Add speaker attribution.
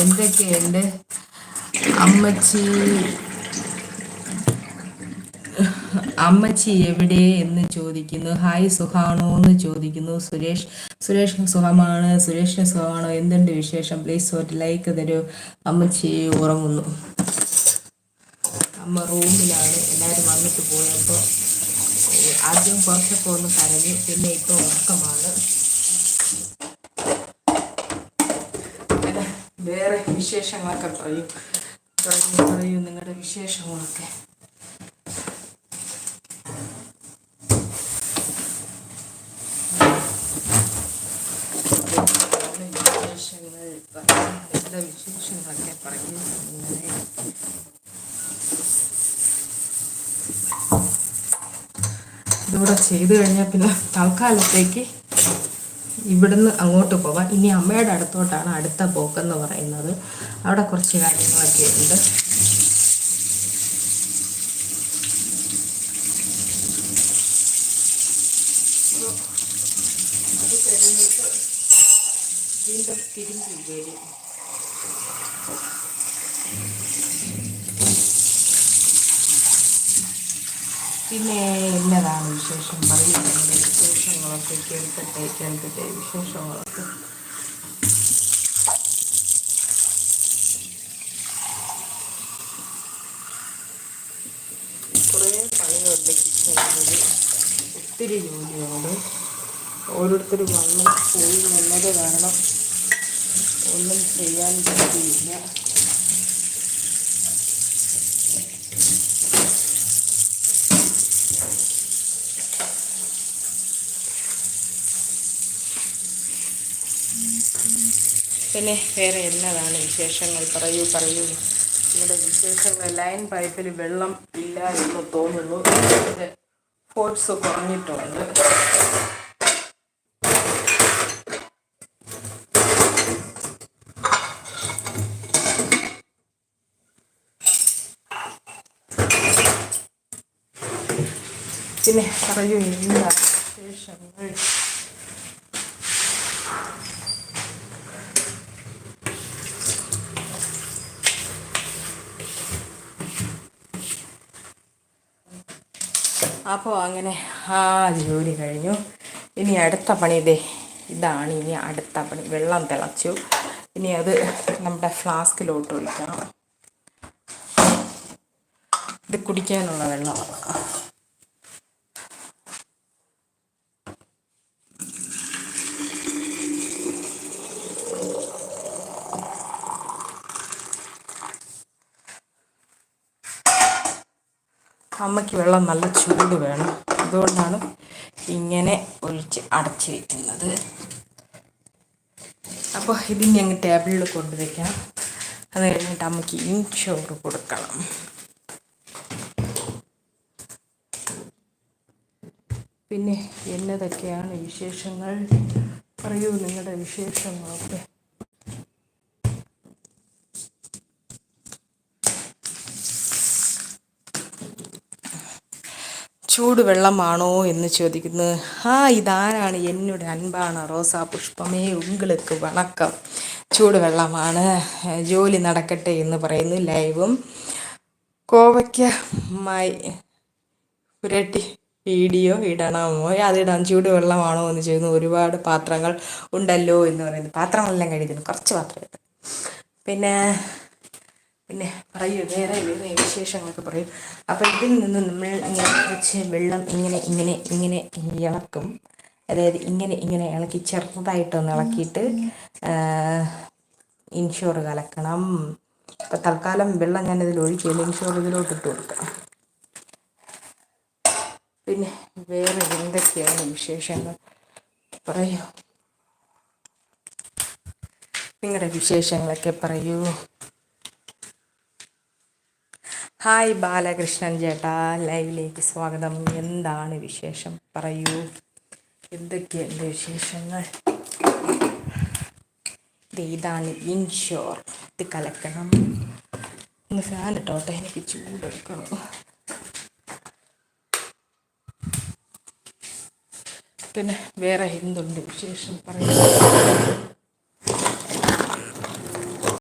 Speaker 1: എന്തൊക്കെയുണ്ട്? അമ്മച്ചി അമ്മച്ചി എവിടെ എന്ന് ചോദിക്കുന്നു. ഹായ് സുഖാണോ എന്ന് ചോദിക്കുന്നു. സുരേഷ് സുരേഷ് സുഖമാണ്. സുരേഷിന് സുഖമാണോ? എന്തുണ്ട് വിശേഷം? പ്ലീസ് ഒരു ലൈക്ക് തരൂ. അമ്മച്ചി ഉറങ്ങുന്നു. അമ്മ റൂമിലാണ്. എല്ലാവരും വന്നിട്ട് പോയപ്പോൾ ആദ്യം കുറച്ചൊക്കെ ഒന്ന് കരഞ്ഞു പിന്നെ ഇപ്പോൾ ഉറക്കമാണ്. വേറെ വിശേഷങ്ങളൊക്കെ പറയും. തുടങ്ങി പറയൂ നിങ്ങളുടെ വിശേഷങ്ങളൊക്കെ. വിശേഷങ്ങളൊക്കെ പറയൂ. ഇതുകൂടെ ചെയ്ത് കഴിഞ്ഞാൽ പിന്നെ തൽക്കാലത്തേക്ക് ഇവിടുന്ന് അങ്ങോട്ട് പോവാം. ഇനി അമ്മയുടെ അടുത്തോട്ടാണ് അടുത്ത പോക്കെന്ന് പറയുന്നത്. അവിടെ കുറച്ച് കാര്യങ്ങളൊക്കെ ഉണ്ട്. പിന്നെ എന്നതാണ് വിശേഷം? പറയുന്നത് കേൾക്കട്ടെ കേൾക്കട്ടെ വിശേഷങ്ങളൊക്കെ കുറേ പണിയുണ്ട് കിച്ചണിൽ ഒത്തിരി ജോലിയുണ്ട് ഓരോരുത്തർ വന്ന് പോയി നിന്നത് കാരണം ഒന്നും ചെയ്യാൻ പറ്റിയില്ല പിന്നെ വേറെ എന്നതാണ് വിശേഷങ്ങൾ? പറയൂ പറയൂ. ഇവിടെ വിശേഷങ്ങൾ. ലൈൻ പൈപ്പിൽ വെള്ളം ഇല്ല എന്ന് തോന്നുന്നു. ഫോഴ്സ് കുറഞ്ഞിട്ടുണ്ട് പിന്നെ പറയൂ എന്താ വിശേഷങ്ങൾ? അപ്പോൾ അങ്ങനെ ആ ജോലി കഴിഞ്ഞു. ഇനി അടുത്ത പണി ഇതേ ഇതാണ് ഇനി അടുത്ത പണി. വെള്ളം തിളച്ചു. ഇനി അത് നമ്മുടെ ഫ്ലാസ്കിലോട്ട് ഒഴിക്കണം. ഇത് കുടിക്കാനുള്ള വെള്ളമാണ് അമ്മയ്ക്ക് വെള്ളം നല്ല ചൂട് വേണം. അതുകൊണ്ടാണ് ഇങ്ങനെ ഒഴിച്ച് അടച്ച് വയ്ക്കുന്നത് അപ്പോൾ ഇതിന് ഞങ്ങൾ ടേബിളിൽ കൊണ്ടുവയ്ക്കണം. അത് കഴിഞ്ഞിട്ട് അമ്മയ്ക്ക് ഇൻഷോറ് കൊടുക്കണം. പിന്നെ എന്നതൊക്കെയാണ് വിശേഷങ്ങൾ? പറയൂ നിങ്ങളുടെ വിശേഷങ്ങളൊക്കെ. ചൂടുവെള്ളമാണോ എന്ന് ചോദിക്കുന്നു. ആ ഇതാരാണ് എന്നോട് അൻപാണ് റോസാ പുഷ്പമേ ഉങ്ങൾക്ക് വണക്കം. ചൂടുവെള്ളമാണ് ജോലി നടക്കട്ടെ എന്ന് പറയുന്നു. ലൈവും കോവയ്ക്ക മായി പുരട്ടി വീഡിയോ ഇടണമോ? അതിടാം. ചൂടുവെള്ളമാണോ എന്ന് ചോദിക്കുന്നു. ഒരുപാട് പാത്രങ്ങൾ ഉണ്ടല്ലോ എന്ന് പറയുന്നു. പാത്രങ്ങളെല്ലാം കഴിക്കുന്നു കുറച്ച് പാത്രം പിന്നെ പിന്നെ പറയൂ വേറെ വേറെ വിശേഷങ്ങളൊക്കെ പറയും. അപ്പോൾ ഇതിൽ നിന്ന് നമ്മൾ ഇങ്ങനെ കുറച്ച് വെള്ളം ഇങ്ങനെ ഇങ്ങനെ ഇങ്ങനെ ഇളക്കും. അതായത് ഇങ്ങനെ ഇങ്ങനെ ഇളക്കി ചെറുതായിട്ടൊന്ന് ഇളക്കിയിട്ട് ഇൻഷുർ കലക്കണം. അപ്പം തൽക്കാലം വെള്ളം ഞാൻ ഇതിൽ ഒഴിക്കില്ല ഇൻഷുർ ഇതിലോട്ട് ഇട്ട് കൊടുക്കാം. പിന്നെ വേറെ എന്തൊക്കെയാണ് വിശേഷങ്ങൾ? പറയൂ. നിങ്ങളുടെ വിശേഷങ്ങളൊക്കെ പറയൂ. ഹായ് ബാലകൃഷ്ണൻ ചേട്ടാ ലൈവിലേക്ക് സ്വാഗതം. എന്താണ് വിശേഷം? പറയൂ. എന്തൊക്കെയുണ്ട് വിശേഷങ്ങൾ? ഇതാണ് ഇൻഷോർ. ഇത് കലക്കണം. ഒന്ന് ഫാൻ ഇട്ടോട്ടെ എനിക്ക് ചൂടെടുക്കണം. പിന്നെ വേറെ എന്തുണ്ട് വിശേഷം? പറയൂ.